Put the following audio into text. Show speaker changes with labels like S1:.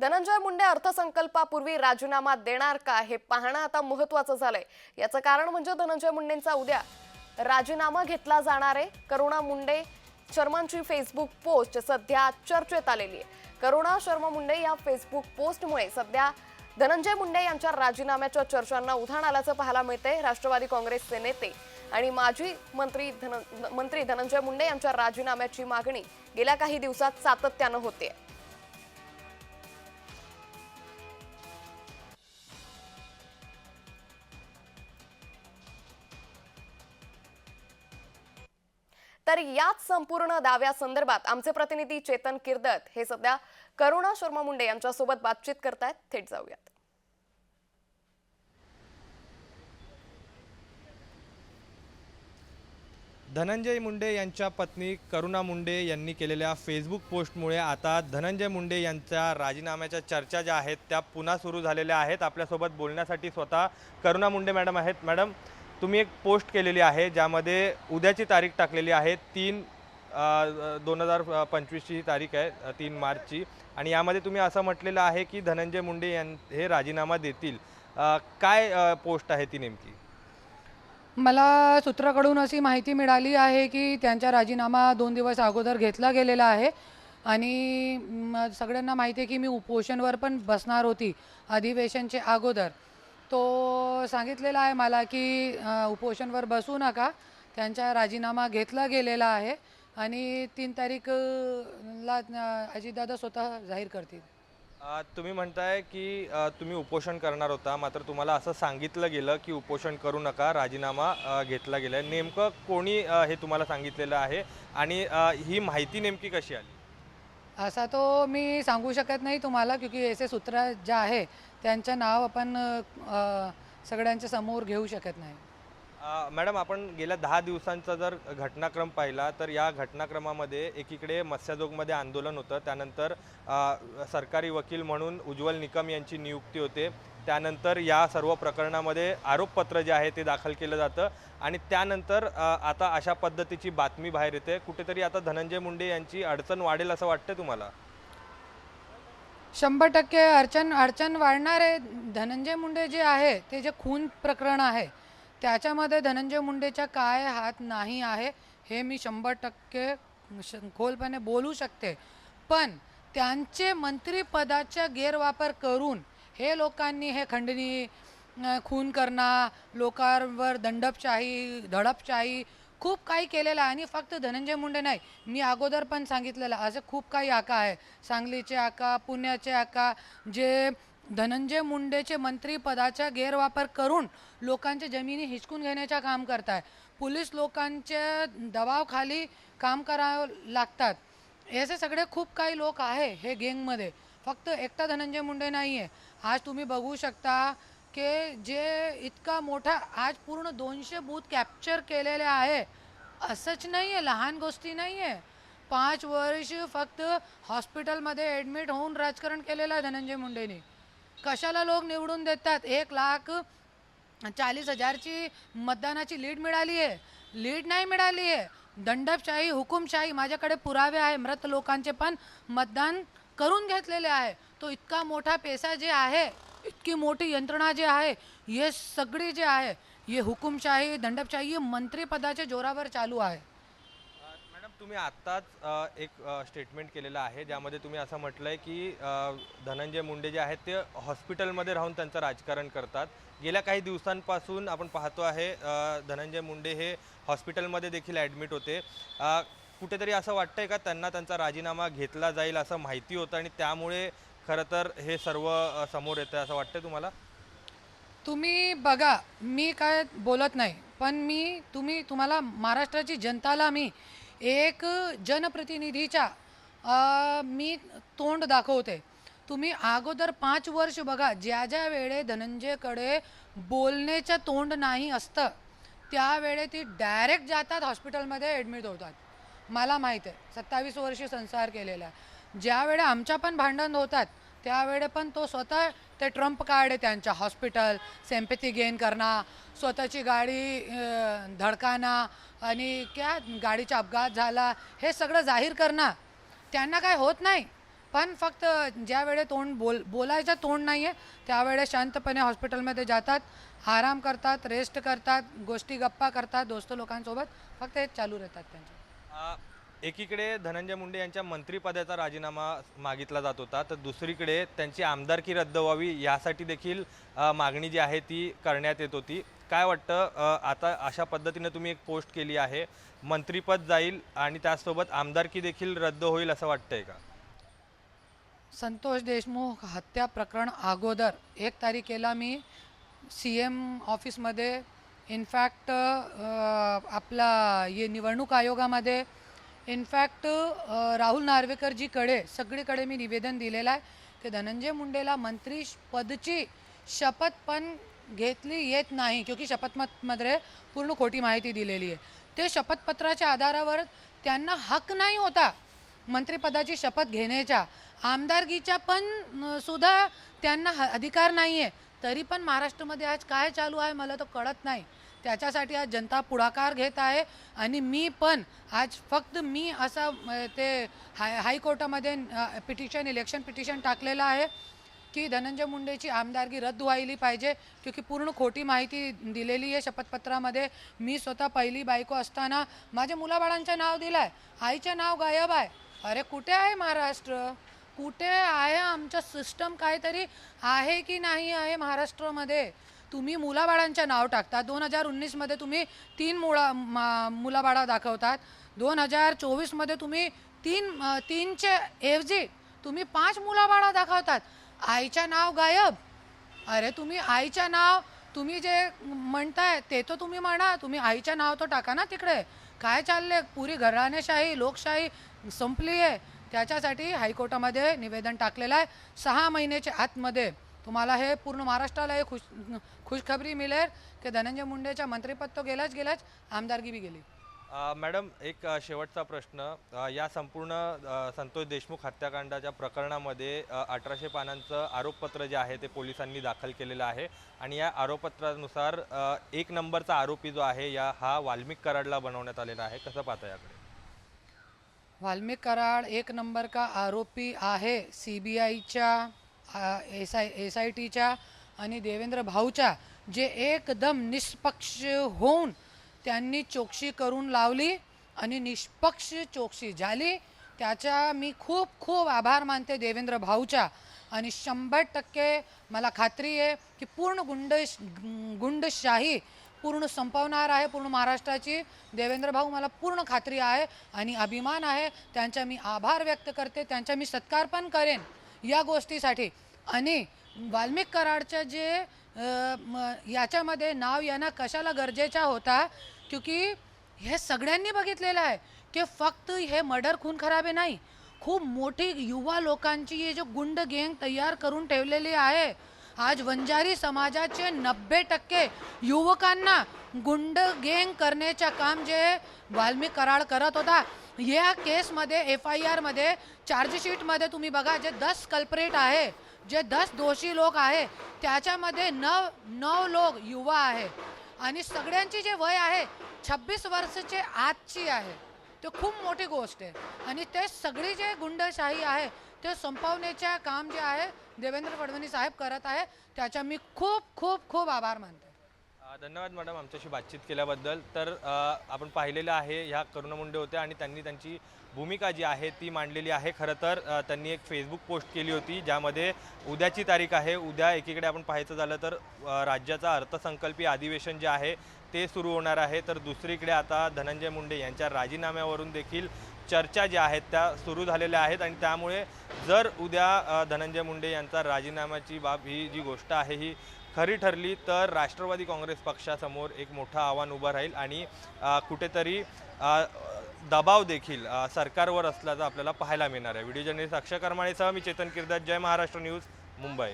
S1: धनंजय मुंडे अर्थसंकल्पापूर्वी राजीनामा देणार का हे पाहणं आता महत्वाचं झालंय. याचं कारण म्हणजे धनंजय मुंडेंचा उद्या राजीनामा घेतला जाणार आहे. करुणा मुंडे शर्मांची फेसबुक पोस्ट सध्या चर्चेत आलेली आहे. करुणा शर्मा मुंडे या फेसबुक पोस्टमुळे सध्या धनंजय मुंडे यांच्या राजीनाम्याच्या चर्चांना उधाण आल्याचं पाहायला मिळते राष्ट्रवादी काँग्रेसचे नेते आणि माजी मंत्री धन मंत्री धनंजय मुंडे यांच्या राजीनाम्याची मागणी गेल्या काही दिवसात सातत्यानं होते तर याच संपूर्ण दाव्यासंदर्भात आमचे प्रतिनिधी चेतन किर्दत हे सध्या करुणा शर्मा मुंडे यांच्यासोबत बातचीत करतायत. थेट जाऊयात.
S2: धनंजय मुंडे यांच्या पत्नी करुणा मुंडे यांनी केलेल्या फेसबुक पोस्टमुळे आता धनंजय मुंडे यांच्या राजीनाम्याच्या चर्चा ज्या आहेत त्या पुन्हा सुरू झालेल्या आहेत. आपल्यासोबत बोलण्यासाठी स्वतः करुणा मुंडे मॅडम आहेत. मॅडम तुम्ही एक पोस्ट केलेली आहे ज्यामध्ये उद्याची तारीख टाकलेली आहे तीन दोन हजार पंचवीसची तारीख आहे तीन मार्चची. आणि यामध्ये तुम्ही असं म्हटलेलं आहे की धनंजय मुंडे यां हे राजीनामा देतील. काय पोस्ट आहे ती नेमकी?
S3: मला सूत्राकडून अशी माहिती मिळाली आहे की त्यांचा राजीनामा दोन दिवस अगोदर घेतला गेलेला आहे. आणि सगळ्यांना माहिती आहे की मी उपोषणवर पण बसणार होती अधिवेशनचे अगोदर. तो सांगितलेला आहे मला की उपोषणवर बसू नका. त्यांचा राजीनामा घेतला गेलेला आहे आणि तीन तारीख अ, ला अ, अजितदादा स्वतः जाहीर करतील.
S2: तुम्ही म्हणताय की तुम्ही उपोषण करणार होता. मात्र तुम्हाला असं सांगितलं गेलं की उपोषण करू नका राजीनामा घेतला गेला नेमकं कोणी हे तुम्हाला सांगितलेलं आहे? आणि ही माहिती नेमकी कशी आली?
S3: असा तो मी सांगू शकत नाही तुम्हाला क्योंकि ऐसे सूत्र जे आहे त्यांचं नाव आपण सगळ्यांच्या समोर घेऊ शकत नाही.
S2: मॅडम आपण गेल्या दहा दिवसांचा जर घटनाक्रम पाहिला तर या घटनाक्रमामध्ये एकीकडे मत्स्यजोगमध्ये आंदोलन होतं त्यानंतर सरकारी वकील म्हणून उज्ज्वल निकम यांची नियुक्ती होते त्यानंतर या सर्व प्रकरणामध्ये आरोपपत्र जे आहे ते दाखल केलं जातं आणि त्यानंतर आता अशा पद्धतीची बातमी बाहेर येते. कुठेतरी आता धनंजय मुंडे यांची अडचण वाढेल असं वाटतं तुम्हाला?
S3: शंभर टक्के अडचण अडचण वाढणार आहे. धनंजय मुंडे जे आहे ते जे खून प्रकरण आहे त्याच्यामध्ये धनंजय मुंडेचा काय हात नाही आहे हे मी शंभर टक्के खोलपणे बोलू शकते. पण त्यांचे मंत्रीपदाचा गैरवापर करून हे लोकांनी हे खंडणी खून करणं लोकांवर दंडपशाही धडपशाही खूप काही केलेलं आहे आणि फक्त धनंजय मुंडे नाही मी अगोदर पण सांगितलेलं असं खूप काही आका आहे. सांगलीचे आका पुण्याचे आका जे धनंजय मुंडेचे मंत्रीपदाचा गैरवापर करून लोकांच्या जमिनी हिसकून घेण्याचं काम करत आहे पोलीस लोकांच्या दबावखाली काम करावं लागतात. असे सगळे खूप काही लोक आहे हे गेंगमध्ये. फक्त एकटा धनंजय मुंडे नाही आहे आज तुम्ही बघू शकता की जे इतका मोठा आज पूर्ण दोनशे बूथ कॅप्चर केलेले आहे. असंच नाही आहे लहान गोष्टी नाही आहे पाच वर्ष फक्त हॉस्पिटलमध्ये ॲडमिट होऊन राजकारण केलेलं आहे धनंजय मुंडेने. कशाला लोक निवडून देतात? एक लाख चाळीस हजारची मतदानाची लीड मिळाली आहे. लीड नाही मिळाली आहे. दंडपशाही हुकुमशाही माझ्याकडे पुरावे आहे. मृत लोकांचे पण मतदान करून घेतलेले आहे. तो इतका मोठा पैसा जे आहे इतकी मोठी यंत्रणा जे आहे हे सगळी जे आहे हे हुकुमशाही दंडपशाही हे मंत्रिपदाच्या जोरावर चालू आहे.
S2: मॅडम तुम्ही आत्ताच एक स्टेटमेंट केलेलं आहे ज्यामध्ये तुम्ही असं म्हटलंय की धनंजय मुंडे जे आहेत ते हॉस्पिटलमध्ये राहून त्यांचं राजकारण करतात. गेल्या काही दिवसांपासून आपण पाहतो आहे धनंजय मुंडे हे हॉस्पिटलमध्ये देखील ॲडमिट होते. कुठेतरी असं वाटतंय का त्यांना त्यांचा राजीनामा घेतला जाईल असं माहिती होतं आणि त्यामुळे खरं तर हे सर्व अ, समोर येतं असं वाटतं तुम्हाला?
S3: तुम्ही बघा मी काय बोलत नाही पण मी तुम्ही तुम्हाला महाराष्ट्राची जनताला मी एक जनप्रतिनिधीच्या अ, मी तोंड दाखवते. तुम्ही अगोदर पाच वर्ष बघा ज्या ज्या वेळे धनंजयकडे बोलण्याचं तोंड नाही असतं त्यावेळे ती डायरेक्ट जातात हॉस्पिटलमध्ये ॲडमिट होतात. मला माहीत आहे सत्तावीस वर्ष संसार केलेला आहे. ज्यावेळे आमच्या पण भांडण होतात त्यावेळे पण तो स्वतः ते ट्रम्प कार्ड आहे त्यांच्या हॉस्पिटल सेम्पथी गेन करणं स्वतःची गाडी धडकाना आणि क्या गाडीचा अपघात झाला हे सगळं जाहीर करणं त्यांना काय होत नाही. पण फक्त ज्या वेळे तोंड बोल बोलायचं तोंड नाही आहे त्यावेळे शांतपणे हॉस्पिटलमध्ये जातात आराम करतात रेस्ट करतात गोष्टी गप्पा करतात दोस्त लोकांसोबत फक्त हे चालू राहतात त्यांचे
S2: एकीकडे धनंजय मुंडे यांच्या मंत्रिपदाचा राजीनामा मागितला जात होता तर दुसरीकडे त्यांची आमदारकी रद्द व्हावी यासाठी देखील मागणी जी आहे ती करण्यात येत होती. काय वाटतं आता अशा पद्धतीनं तुम्ही एक पोस्ट केली आहे मंत्रिपद जाईल आणि त्याचसोबत आमदारकी देखील रद्द होईल असं वाटतंय का?
S3: संतोष देशमुख हत्या प्रकरण अगोदर एक तारखेला मी सी एम ऑफिसमध्ये इनफॅक्ट आपला ये निवडणूक आयोगामध्ये इनफॅक्ट राहुल नार्वेकरजीकडे सगळीकडे मी निवेदन दिलेलं आहे की धनंजय मुंडेला मंत्री पदची शपथ पण घेतली येत नाही क्योंकि शपथमध्ये पूर्ण खोटी माहिती दिलेली आहे. ते शपथपत्राच्या आधारावर त्यांना हक नाही होता मंत्रिपदाची शपथ घेण्याच्या आमदारकीच्या पण सुद्धा त्यांना ह- अधिकार नाही आहे तरी पण महाराष्ट्रामध्ये आज काय चालू आहे मला तर कळत नाही. त्याच्यासाठी आज जनता पुढाकार घेत आहे आणि मी पण आज फक्त मी असा ते हाय हायकोर्टामध्ये पिटिशन इलेक्शन पिटिशन टाकलेलं आहे की धनंजय मुंडेची आमदारकी रद्द व्हायली पाहिजे. क्योंकि पूर्ण खोटी माहिती दिलेली आहे शपथपत्रामध्ये. मी स्वतः पहिली बायको असताना माझ्या मुलाबाळांचं नाव दिलं आहे आईचं नाव गायब आहे. अरे कुठे आहे महाराष्ट्र? कुठे आहे आमचं सिस्टम काहीतरी आहे की नाही आहे महाराष्ट्रामध्ये? तुम्ही मुलाबाळांचे नाव टाकता. दोन हजार उन्नीसमध्ये तुम्ही तीन मुळा मा- मुलाबाळा दाखवतात. दोन हजार चोवीसमध्ये तुम्ही तीन तीनचे ऐवजी तुम्ही पाच मुलाबाळा दाखवतात. आईच्या नाव गायब. अरे तुम्ही आईच्या नाव तुम्ही जे म्हणताय ते तर तुम्ही म्हणा. तुम्ही आईचं नाव तर टाका ना तिकडे. काय चालले पुरी घराणेशाही लोकशाही संपली आहे त्याच्यासाठी हायकोर्टामध्ये निवेदन टाकलेलं आहे. सहा महिन्याच्या आतमध्ये. तुम्हाला हे पूर्ण महाराष्ट्राला हे खुश खुशखबरी मिळेल की धनंजय मुंडेच्या मंत्रिपद तो गेलाच गेलाच आमदारकी बी गेली.
S2: मॅडम एक शेवटचा प्रश्न. या संपूर्ण संतोष देशमुख हत्याकांडाच्या प्रकरणामध्ये अठराशे पानांचं आरोपपत्र जे आहे ते पोलिसांनी दाखल केलेलं आहे. आणि या आरोपपत्रानुसार एक नंबरचा आरोपी जो आहे या हा वाल्मिक कराडला बनवण्यात आलेला आहे. कसं पाहता याकडे?
S3: वाल्मिक कराड एक नंबर का आरोपी आहे. सी बी आयच्या एस आय एस आय टीच्या आणि देवेंद्र भाऊच्या जे एकदम निष्पक्ष होऊन त्यांनी चोकशी करून लावली आणि निष्पक्ष चोकशी झाली त्याच्या मी खूप खूप आभार मानते देवेंद्र भाऊच्या. आणि शंभर टक्के मला खात्री आहे की पूर्ण गुंड गुंडशाही पूर्ण संपवणार आहे पूर्ण महाराष्ट्राची. देवेंद्र भाऊ मला पूर्ण खात्री आहे आणि अभिमान आहे. त्यांचा मी आभार व्यक्त करते. त्यांचा मी सत्कार पण करेन. या गोष्टीसाठी. आणि वाल्मिक कराडचं जे म- याच्यामध्ये नाव यांना कशाला गरजेचा होता? क्योंकि हे सगळ्यांनी बघितलेलं आहे की फक्त हे मर्डर खून खराबे नाही खूप मोठी युवा लोकांची हे जो गुंड गँग तयार करून ठेवलेली आहे आज वंजारी समाजाचे नब्बे टक्के युवकांना गुंड गँग करण्याचं काम जे वाल्मिक कराड करत होता या केसमध्ये एफ आय आरमध्ये चार्जशीटमध्ये तुम्ही बघा जे दस कल्परेट आहे जे दस दोषी लोक आहे त्याच्यामध्ये नऊ नऊ लोक युवा आहे. आणि सगळ्यांची जे वय आहे छब्बीस वर्षाचे आजची आहे. ते खूप मोठी गोष्ट आहे. आणि ते सगळी जे गुंडशाही आहे ते संपवण्याचे काम जे आहे देवेंद्र फडणवीस साहेब करत आहे त्याचा मी खूप खूप खूप आभार मानते.
S2: धन्यवाद मॅडम आमच्याशी बातचीत केल्याबद्दल. तर आपण पाहिलेलं आहे ह्या करुणा मुंडे होत्या आणि त्यांनी त्यांची भूमिका जी आहे ती मांडलेली आहे. खरं तर त्यांनी एक फेसबुक पोस्ट केली होती ज्यामध्ये उद्याची तारीख आहे उद्या एकीकडे आपण पाहायचं झालं तर राज्याचा अर्थसंकल्पीय अधिवेशन जे आहे ते सुरू होणार आहे. तर दुसरीकडे आता धनंजय मुंडे यांच्या राजीनाम्यावरून देखील चर्चा ज्या आहेत त्या सुरू झालेल्या आहेत आणि त्यामुळे जर उद्या धनंजय मुंडे यांचा राजीनाम्याची बाब ही जी गोष्ट आहे ही खरी ठरली तर राष्ट्रवादी काँग्रेस पक्षासमोर एक मोठं आव्हान उभं राहील आणि कुठेतरी दबाव देखील सरकारवर असल्याचं आपल्याला पाहायला मिळणार आहे. व्हिडिओ जर्नलिस्ट अक्षय करमाळेसह मी चेतन किर्दात. जय महाराष्ट्र न्यूज मुंबई.